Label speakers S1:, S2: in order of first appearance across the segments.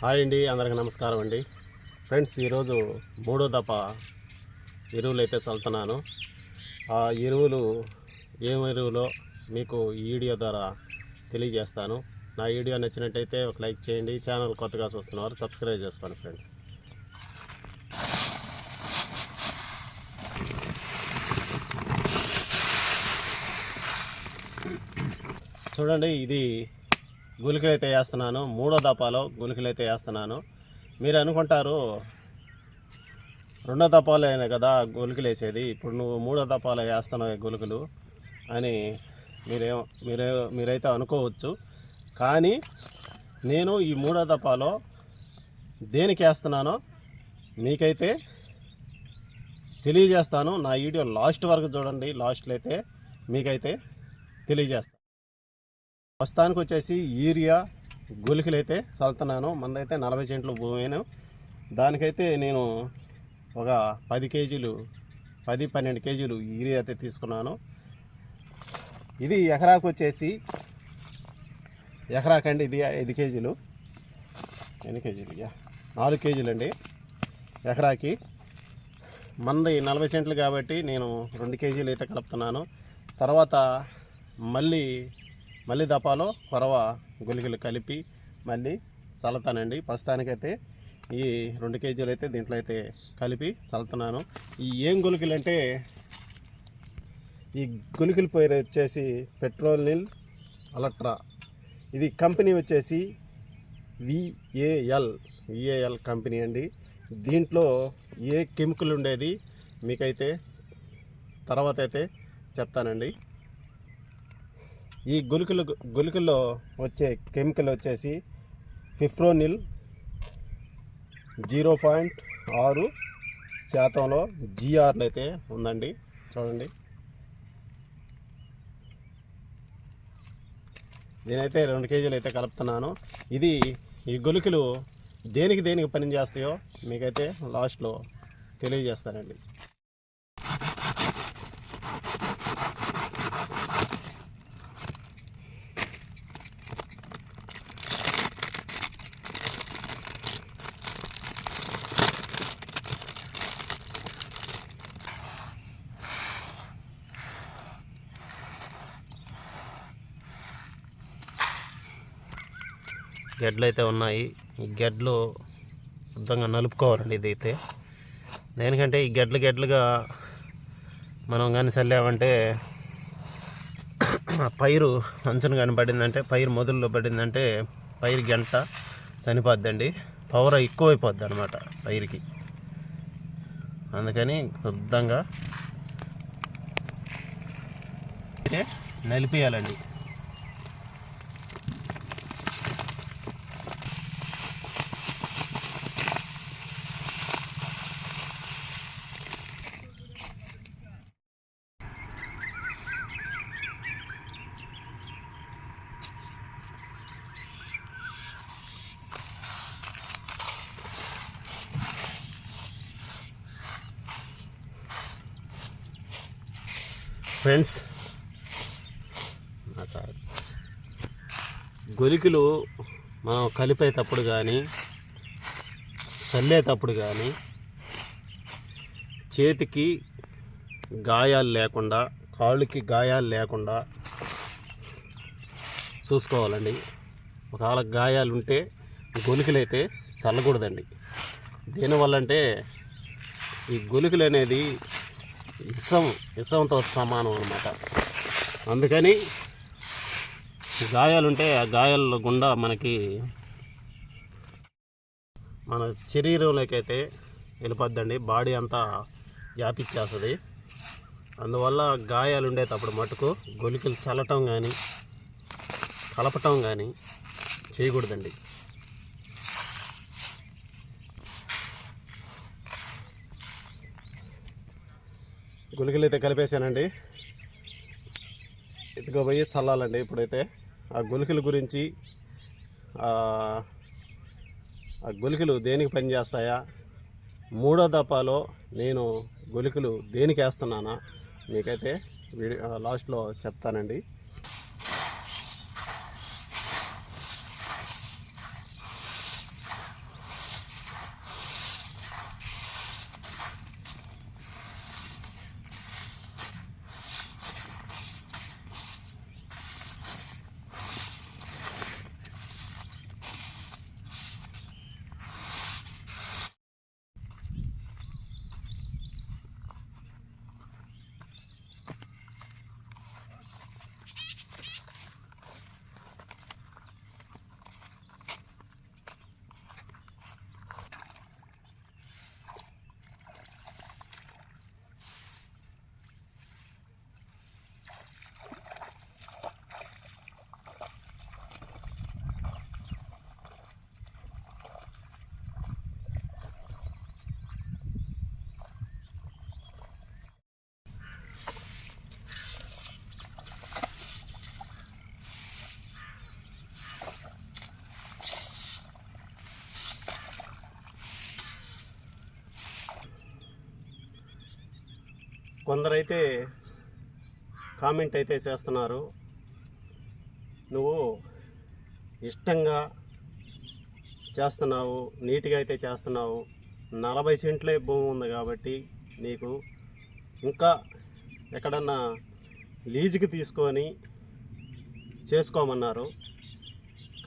S1: Hi అండి అందరికి నమస్కారం అండి. ఫ్రెండ్స్ ఈరోజు మూడో దఫ ఎరువులు అయితే చల్లుతున్నాను. ఆ ఎరువులు ఏం ఎరువులో మీకు ఈ వీడియో ద్వారా తెలియజేస్తాను. నా వీడియో నచ్చినట్టయితే ఒక లైక్ చేయండి. ఛానల్ కొత్తగా చూస్తున్నవారు సబ్స్క్రైబ్ చేసుకోండి ఫ్రెండ్స్. చూడండి ఇది గులికలు అయితే వేస్తున్నాను మూడో దపాలో గులికలు అయితే వేస్తున్నాను. మీరు అనుకుంటారు రెండో దపాలే కదా గులికలు వేసేది ఇప్పుడు నువ్వు మూడో దపాలో వేస్తున్నావు ఈ గులికలు అని మీరే మీరే మీరైతే అనుకోవచ్చు. కానీ నేను ఈ మూడో దపాలో దేనికి వేస్తున్నానో మీకైతే తెలియజేస్తాను. నా వీడియో లాస్ట్ వరకు చూడండి లాస్ట్లో అయితే మీకైతే తెలియజేస్తాను. ప్రస్తుతానికి వచ్చేసి యూరియా గులికలు అయితే చల్లుతున్నాను. మందైతే నలభై సెంట్లు భూమిను దానికైతే నేను ఒక పది కేజీలు పది పన్నెండు కేజీలు యూరియా అయితే తీసుకున్నాను. ఇది ఎకరాకు వచ్చేసి ఎకరాకండి ఇది ఐదు కేజీలు. ఎన్ని కేజీలు? నాలుగు కేజీలు అండి ఎకరాకి. మంది నలభై సెంట్లు కాబట్టి నేను రెండు కేజీలు అయితే కలుపుతున్నాను. తర్వాత మళ్ళీ మళ్ళీ దపాలో కొరవ గులికలు కలిపి మళ్ళీ చల్లుతానండి. ప్రస్తుతానికైతే ఈ రెండు కేజీలు అయితే దీంట్లో అయితే కలిపి చల్లుతున్నాను. ఈ ఏం గులికలు అంటే ఈ గులికల పేరు వచ్చేసి పెట్రోల్ నిల్ అలట్రా. ఇది కంపెనీ వచ్చేసి విఏఎల్ విఏఎల్ కంపెనీ అండి. దీంట్లో ఏ కెమికల్ ఉండేది మీకైతే తర్వాత అయితే చెప్తానండి. ఈ గులికలు గులికల్లో వచ్చే కెమికల్ వచ్చేసి ఫిఫ్రోనిల్ జీరో పాయింట్ ఆరు శాతంలో జీఆర్లు అయితే ఉందండి. చూడండి. నేనైతే రెండు కేజీలు అయితే కలుపుతున్నాను. ఇది ఈ గులికలు దేనికి దేనికి పని చేస్తాయో మీకైతే లాస్ట్లో తెలియజేస్తానండి. గెడ్లు అయితే ఉన్నాయి. ఈ గెడ్లు శుద్ధంగా నలుపుకోవాలండి ఇదైతే. దేనికంటే ఈ గెడ్లు గెడ్లుగా మనం కానీ చల్లామంటే ఆ పైరు మంచును కానీ పడిందంటే పైరు మొదల్లో పడిందంటే పైరు గంట చనిపోద్దండి. పవర్ ఎక్కువైపోద్ది అనమాట పైరుకి. అందుకని శుద్ధంగా అయితే నలిపేయాలండి. ఫ్రెండ్స్. సార్. గొలికలు మనం కలిపేటప్పుడు కానీ చల్లేటప్పుడు కానీ చేతికి గాయాలు లేకుండా కాళ్ళకి గాయాలు లేకుండా చూసుకోవాలండి. ఒకవేళ గాయాలు ఉంటే గొలుకులు అయితే చల్లకూడదండి. దీనివల్ల అంటే ఈ గొలికలు అనేది ఇసం ఇసంతో సమానం అనమాట అందుకని గాయాలుంటే ఆ గాయాల గుండా మనకి మన శరీరంలోకైతే వెళ్ళిపోద్దండి బాడీ అంతా వ్యాపించేస్తుంది. అందువల్ల గాయాలు ఉండేటప్పుడు మటుకు గొలికలు చల్లటం కానీ కలపటం కానీ చేయకూడదండి. గుళికలు అయితే కలిపేశానండి. ఇదిగో పోయి చల్లాలండి ఇప్పుడైతే. ఆ గుళికల గురించి ఆ గుళికలు దేనికి పనిచేస్తాయా? మూడో దఫాలో నేను గుళికలు దేనికి వేస్తున్నానా? మీకైతే వీడియో లాస్ట్లో చెప్తానండి. కొందరైతే కామెంట్ అయితే చేస్తున్నారు. నువ్వు ఇష్టంగా చేస్తున్నావు నీట్గా అయితే చేస్తున్నావు. నలభై సెంట్లే భూమి ఉంది కాబట్టి నీకు ఇంకా ఎక్కడన్నా లీజుకి తీసుకొని చేసుకోమన్నారు.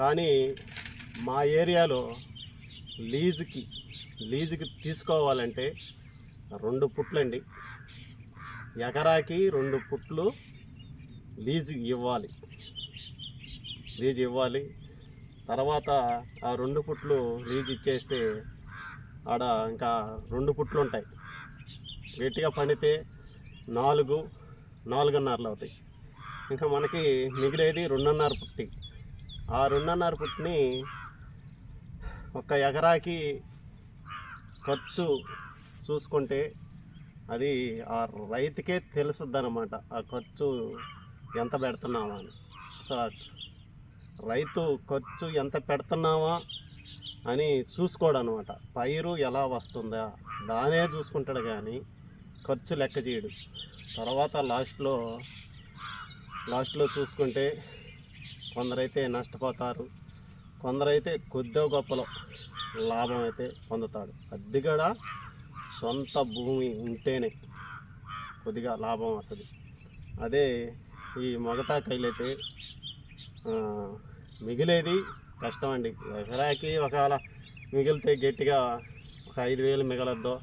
S1: కానీ మా ఏరియాలో లీజుకి లీజుకి తీసుకోవాలంటే రెండు పుట్లండి. ఎకరాకి రెండు పుట్లు లీజు ఇవ్వాలి. లీజు ఇవ్వాలి. తర్వాత ఆ రెండు పుట్లు లీజు ఇచ్చేస్తే ఆడ ఇంకా రెండు పుట్లు ఉంటాయి. గట్టిగా పండితే నాలుగు నాలుగున్నరలు అవుతాయి. ఇంకా మనకి మిగిలేది రెండున్నర పుట్టి. ఆ రెండున్నర పుట్టిని ఒక ఎకరాకి ఖర్చు చూసుకుంటే అది ఆ రైతుకే తెలుసుద్ది అనమాట ఆ ఖర్చు ఎంత పెడుతున్నావా అని. అసలు రైతు ఖర్చు ఎంత పెడుతున్నావా అని చూసుకోడు అనమాట పైరు ఎలా వస్తుందా? దానే చూసుకుంటాడు కానీ ఖర్చు లెక్క చేయడు. తర్వాత లాస్ట్లో లాస్ట్లో చూసుకుంటే కొందరైతే నష్టపోతారు. కొందరైతే కొద్దో గొప్పలో లాభం అయితే పొందుతాడు. అది కూడా సొంత భూమి ఉంటేనే కొద్దిగా లాభం వస్తుంది. అదే ఈ మొగతా కైలైతే మిగిలేది కష్టం అండి ఎకరాకి ఒకవేళ మిగిలితే గట్టిగా ఒక ఐదు వేలు మిగలద్దో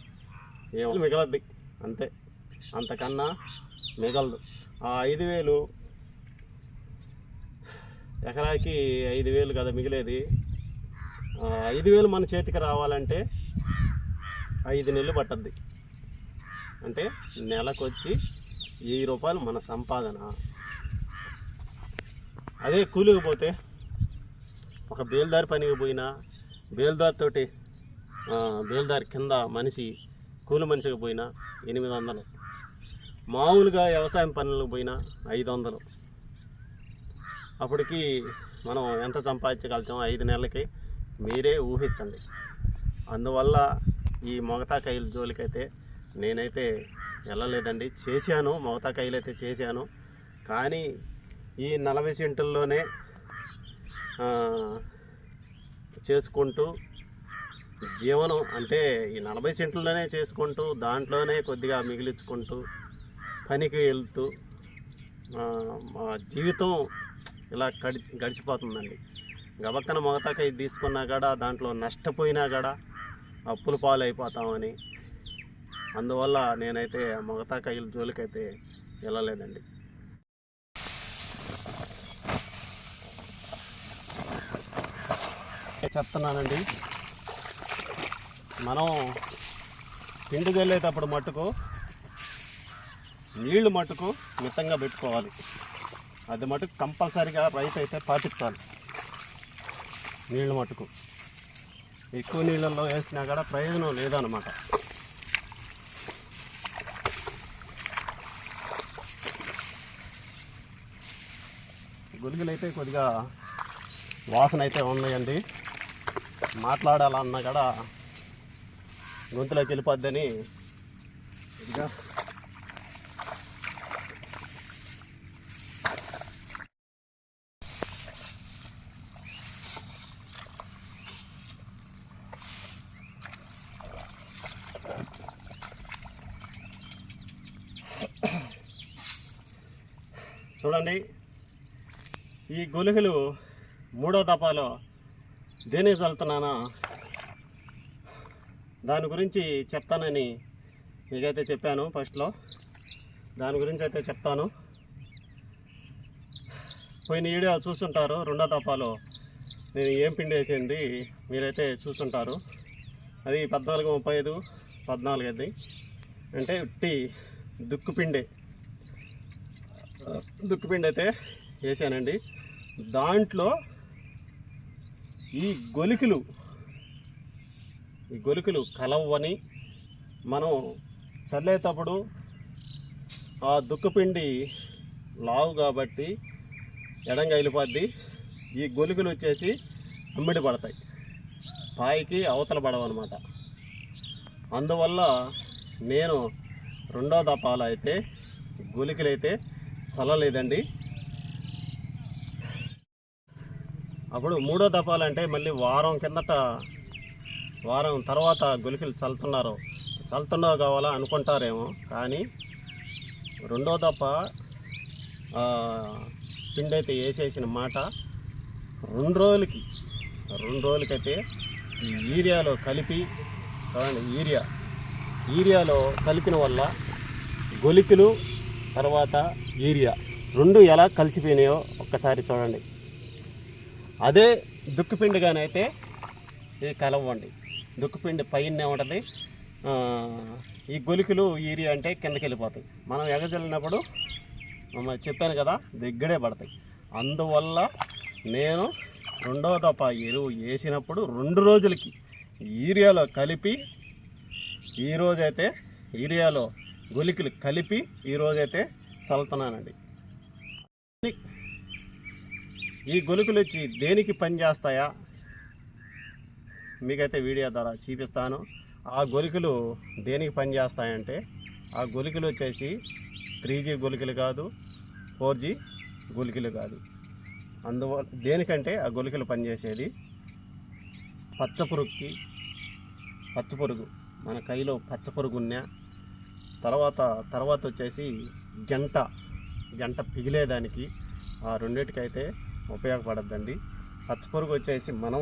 S1: ఏమో మిగలద్ది. అంతే. అంతకన్నా మిగలదు. ఆ ఐదు వేలు ఎకరాకి ఐదు వేలు కదా మిగిలేది. ఐదు వేలు మన చేతికి రావాలంటే ఐదు నెలలు పట్టద్ది అంటే నెలకొచ్చి వెయ్యి రూపాయలు మన సంపాదన. అదే కూలికి పోతే ఒక బేల్దారి పనికి పోయినా బేల్దారి తోటి బేల్దారి కింద మనిషి కూలి మనిషికి పోయినా ఎనిమిది వందలు. మామూలుగా వ్యవసాయం పనులకు పోయినా ఐదు వందలు. అప్పటికి మనం ఎంత సంపాదించగలుగుతాం ఐదు నెలలకి మీరే ఊహించండి. అందువల్ల ఈ మొగతాకాయల జోలికైతే నేనైతే వెళ్ళలేదండి. చేశాను మొగతాకాయలు అయితే చేశాను. కానీ ఈ నలభై సెంటుల్లోనే చేసుకుంటూ జీవనం అంటే ఈ నలభై సెంట్లలోనే చేసుకుంటూ దాంట్లోనే కొద్దిగా మిగిలించుకుంటూ పనికి వెళ్తూ మా జీవితం ఇలా గడిచి గడిచిపోతుందండి. గబక్కన మొగతాకాయ తీసుకున్నా కూడా దాంట్లో నష్టపోయినా కూడా అప్పుల పాలైపోతామని. అయిపోతామని అందువల్ల నేనైతే ఆ కయ్యల జోలికైతే వెళ్ళలేదండి. చెప్తున్నానండి. మనం పిండి వెళ్ళేటప్పుడు మట్టుకు నీళ్ళు మట్టుకు మితంగా పెట్టుకోవాలి. అది మటుకు కంపల్సరిగా రైతు అయితే పాటించాలి. నీళ్ళు మట్టుకు. ఎక్కువ నీళ్ళల్లో వేసినా కూడా ప్రయోజనం లేదనమాట గులికలు అయితే కొద్దిగా వాసన అయితే ఉన్నాయండి. మాట్లాడాలన్నా కూడా గొంతులోకి వెళ్ళిపోద్దని ఇదిగా చూడండి. ఈ గొలుగులు మూడో దఫాలో దేని చల్లుతున్నానో దాని గురించి చెప్తానని మీకైతే చెప్పాను ఫస్ట్లో. దాని గురించి అయితే చెప్తాను. పోయిన వీడియో చూస్తుంటారు రెండో తపాలో నేను ఏం పిండి వేసింది మీరైతే చూస్తుంటారు. అది పద్నాలుగు ముప్పై ఐదు పద్నాలుగు అది. అంటే ఉట్టి దుక్కు పిండి. దుక్కుపిండి అయితే వేసానండి. దాంట్లో ఈ గొలికలు ఈ గొలికలు కలవని మనం చల్లేటప్పుడు ఆ దుక్కుపిండి లావు కాబట్టి ఎడంగా వెళ్ళిపోద్ది ఈ గొలికలు వచ్చేసి అమ్మిడి పడతాయి. పాయికి అవతల పడవన్నమాట. అందువల్ల నేను రెండో దపాలు అయితే గులికలు అయితే చల్లలేదండి అప్పుడు మూడో దపాలంటే మళ్ళీ వారం కిందట వారం తర్వాత గొలికలు చల్లుతున్నారు. చల్లుతున్నావు కావాలా అనుకుంటారేమో కానీ రెండో దప్ప పిండైతే పిండి అయితే వేసేసిన మాట రెండు రోజులకి రెండు రోజులకైతే ఈ యూరియాలో కలిపి చూడండి యూరియా యూరియాలో కలిపిన వల్ల గొలికలు తర్వాత యూరియా. రెండు ఎలా కలిసిపోయినాయో ఒక్కసారి చూడండి. అదే దుక్కుపిండిగానైతే ఇది కలవండి. దుక్కుపిండి పైన ఉంటుంది. ఈ గొలికలు యూరియా అంటే కిందకి వెళ్ళిపోతాయి మనం ఎగజల్లినప్పుడు చెప్పాను కదా దగ్గరే పడతాయి. అందువల్ల నేను రెండో దఫ ఎరువు వేసినప్పుడు రెండు రోజులకి యూరియాలో కలిపి ఈ రోజైతే యూరియాలో గొలికలు కలిపి ఈరోజైతే చల్లుతున్నానండి. ఈ గొలుకులు వచ్చి దేనికి పని చేస్తాయా? మీకైతే వీడియో ద్వారా చూపిస్తాను. ఆ గొలుకులు దేనికి పని చేస్తాయంటే ఆ గొలుకులు వచ్చేసి త్రీ జీ గొలుకులు కాదు ఫోర్ జీ గొలుకులు కాదు. అందువల్ల దేనికంటే ఆ గొలుకులు పనిచేసేది? పచ్చపురుగుకి. పచ్చపురుగు మన కైలో పచ్చపురుగు ఉన్నా తర్వాత తర్వాత వచ్చేసి గంట గంట పిగిలేదానికి ఆ రెండింటికైతే ఉపయోగపడద్దండి. పచ్చపురుగు వచ్చేసి మనం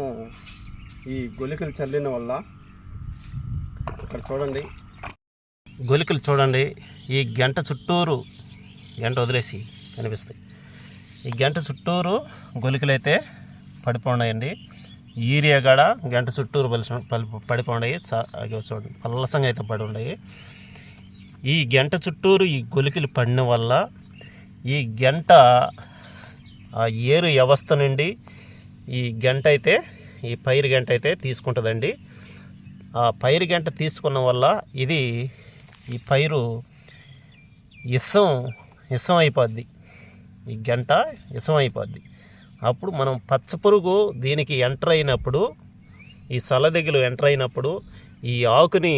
S1: ఈ గొలికలు చల్లిన వల్ల ఇక్కడ చూడండి. గొలికలు చూడండి. ఈ గంట చుట్టూరు గంట వదిలేసి కనిపిస్తాయి. ఈ గంట చుట్టూరు గొలికలైతే అయితే ఈరియా కాడ గంట చుట్టూరు పలిసి పలి చూడండి. పల్లసంగా అయితే పడి ఉన్నాయి ఈ గంట చుట్టూరు ఈ గొలికలు పడిన వల్ల ఈ గంట ఆ ఏరు వ్యవస్థ నుండి ఈ గంట అయితే ఈ పైరు గంట అయితే తీసుకుంటుందండి. ఆ పైరు గంట తీసుకున్న వల్ల ఇది ఈ పైరు ఇసం ఇసం అయిపోద్ది. ఈ గంట ఇసం అయిపోద్ది. అప్పుడు మనం పచ్చపురుగు దీనికి ఎంటర్ అయినప్పుడు ఈ సలదిగులు ఎంటర్ అయినప్పుడు ఈ ఆకుని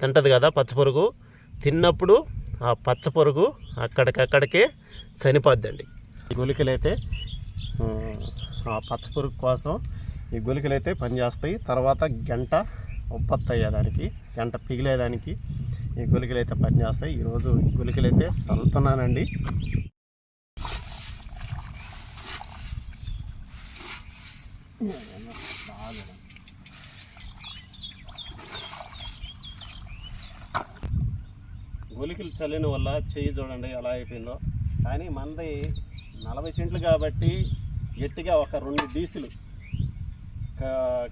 S1: తింటది కదా పచ్చపురుగు తిన్నప్పుడు ఆ పచ్చపురుగు అక్కడికక్కడికే చనిపోద్దండి. ఈ గులికలు ఆ పచ్చపురుగు కోసం ఈ గులికలు అయితే పనిచేస్తాయి. తర్వాత గంట ఉత్పత్తి అయ్యేదానికి గంట పిగిలేదానికి ఈ గులికలు అయితే పనిచేస్తాయి ఈరోజు ఈ గులికలు అయితే చల్లుతున్నానండి గులికలు చల్లిన వల్ల చెయ్యి చూడండి ఎలా అయిపోయిందో. కానీ మనది నలభై సెంట్లు కాబట్టి గట్టిగా ఒక రెండు డీసులు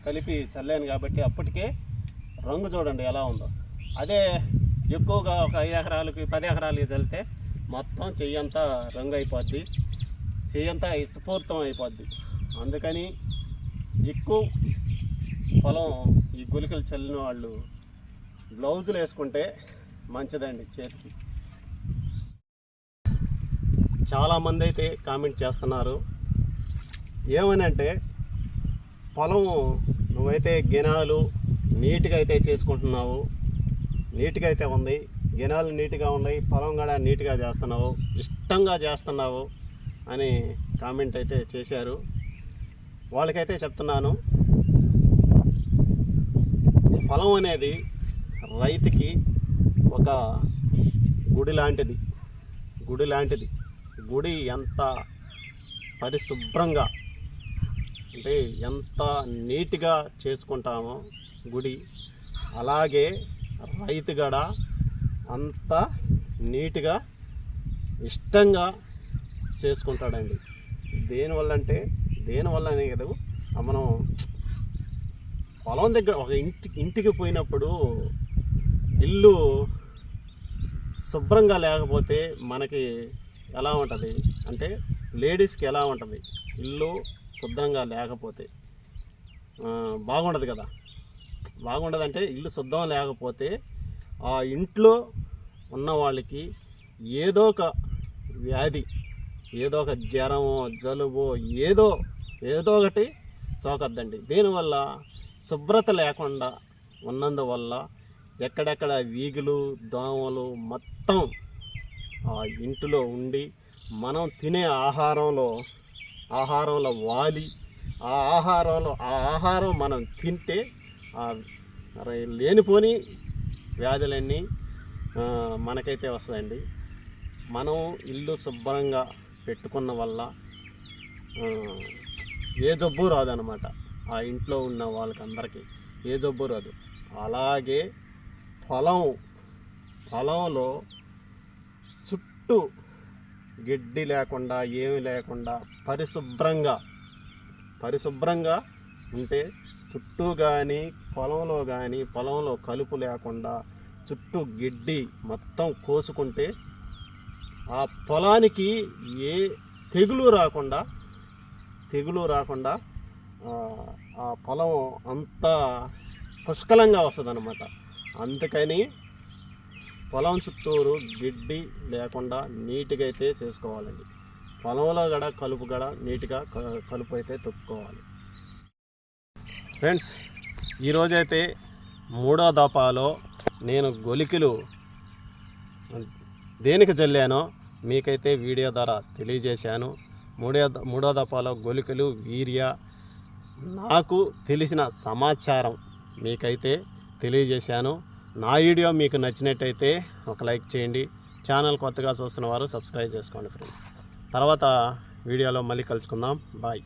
S1: కలిపి చల్లాను కాబట్టి అప్పటికే రంగు చూడండి ఎలా ఉందో. అదే ఎక్కువగా ఒక ఐదు ఎకరాలకి పది ఎకరాలకి చల్లితే మొత్తం చెయ్యి అంతా రంగు అయిపోద్ది. చెయ్యంతా ఇసుపూర్తం అయిపోద్ది. అందుకని ఎక్కువ పొలం ఈ గులికలు చల్లిన వాళ్ళు బ్లౌజులు వేసుకుంటే మంచిదండి చేతికి. చాలామంది అయితే కామెంట్ చేస్తున్నారు. ఏమని అంటే పొలం నువ్వైతే గినాలు నీట్గా అయితే చేసుకుంటున్నావు నీట్గా అయితే ఉంది గినాలు నీట్గా ఉన్నాయి పొలం కూడా నీట్గా చేస్తున్నావు ఇష్టంగా చేస్తున్నావు అని కామెంట్ అయితే చేశారు. వాళ్ళకైతే చెప్తున్నాను పొలం అనేది రైతుకి ఒక గుడి లాంటిది. గుడి లాంటిది. గుడి ఎంత పరిశుభ్రంగా అంటే ఎంత నీట్గా చేసుకుంటామో గుడి అలాగే రైతు గడ అంత నీట్గా ఇష్టంగా చేసుకుంటాడండి. దేనివల్ల అంటే దేనివల్ల అనే కదా మనం పొలం దగ్గర ఒక ఇంటి ఇంటికి పోయినప్పుడు ఇల్లు శుభ్రంగా లేకపోతే మనకి ఎలా ఉంటుంది? అంటే లేడీస్కి ఎలా ఉంటుంది? ఇల్లు శుద్ధంగా లేకపోతే. బాగుండదు కదా. బాగుండదంటే ఇల్లు శుద్ధం లేకపోతే ఆ ఇంట్లో ఉన్న వాళ్ళకి ఏదో ఒక వ్యాధి ఏదో ఒక జ్వరమో జలుబో ఏదో ఏదో ఒకటి సోకద్దండి. దీనివల్ల శుభ్రత లేకుండా ఉన్నందువల్ల ఎక్కడెక్కడ వీగులు దోమలు మొత్తం ఆ ఇంటిలో ఉండి మనం తినే ఆహారంలో ఆహారంలో వాలి ఆ ఆహారంలో ఆ ఆహారం మనం తింటే ఆ లేనిపోని వ్యాధులన్నీ మనకైతే వస్తాయండి. మనం ఇల్లు శుభ్రంగా పెట్టుకున్న వల్ల ఏ జబ్బు రాదనమాట ఆ ఇంట్లో ఉన్న వాళ్ళకందరికీ ఏ జబ్బు రాదు. అలాగే పొలం పొలంలో చుట్టూ గడ్డి లేకుండా ఏమి లేకుండా పరిశుభ్రంగా పరిశుభ్రంగా ఉంటే చుట్టూ కానీ పొలంలో కానీ పొలంలో కలుపు లేకుండా చుట్టూ గిడ్డి మొత్తం కోసుకుంటే ఆ పొలానికి ఏ తెగులు రాకుండా తెగులు రాకుండా ఆ, పొలం అంతా పుష్కలంగా వస్తుంది అన్నమాట అందుకని పొలం చుట్టూరు గిడ్డి లేకుండా నీట్గా అయితే చేసుకోవాలండి. పొలంలో గడ కలుపు గడ నీట్గా క- కలుపు అయితే తొక్కుకోవాలి. ఫ్రెండ్స్ ఈరోజైతే మూడో దఫాలో నేను గొలికలు దేనికి జల్లానో మీకైతే వీడియో ద్వారా తెలియజేశాను. మూడో మూడో దఫాలో గొలికలు వీర్య నాకు తెలిసిన సమాచారం మీకైతే తెలియజేశాను. నా వీడియో మీకు నచ్చినట్టయితే ఒక లైక్ చేయండి. ఛానల్ కొత్తగా చూస్తున్న వారు సబ్స్క్రైబ్ చేసుకోండి ఫ్రెండ్స్. తర్వాత వీడియోలో మళ్ళీ కలుసుకుందాం. బాయ్.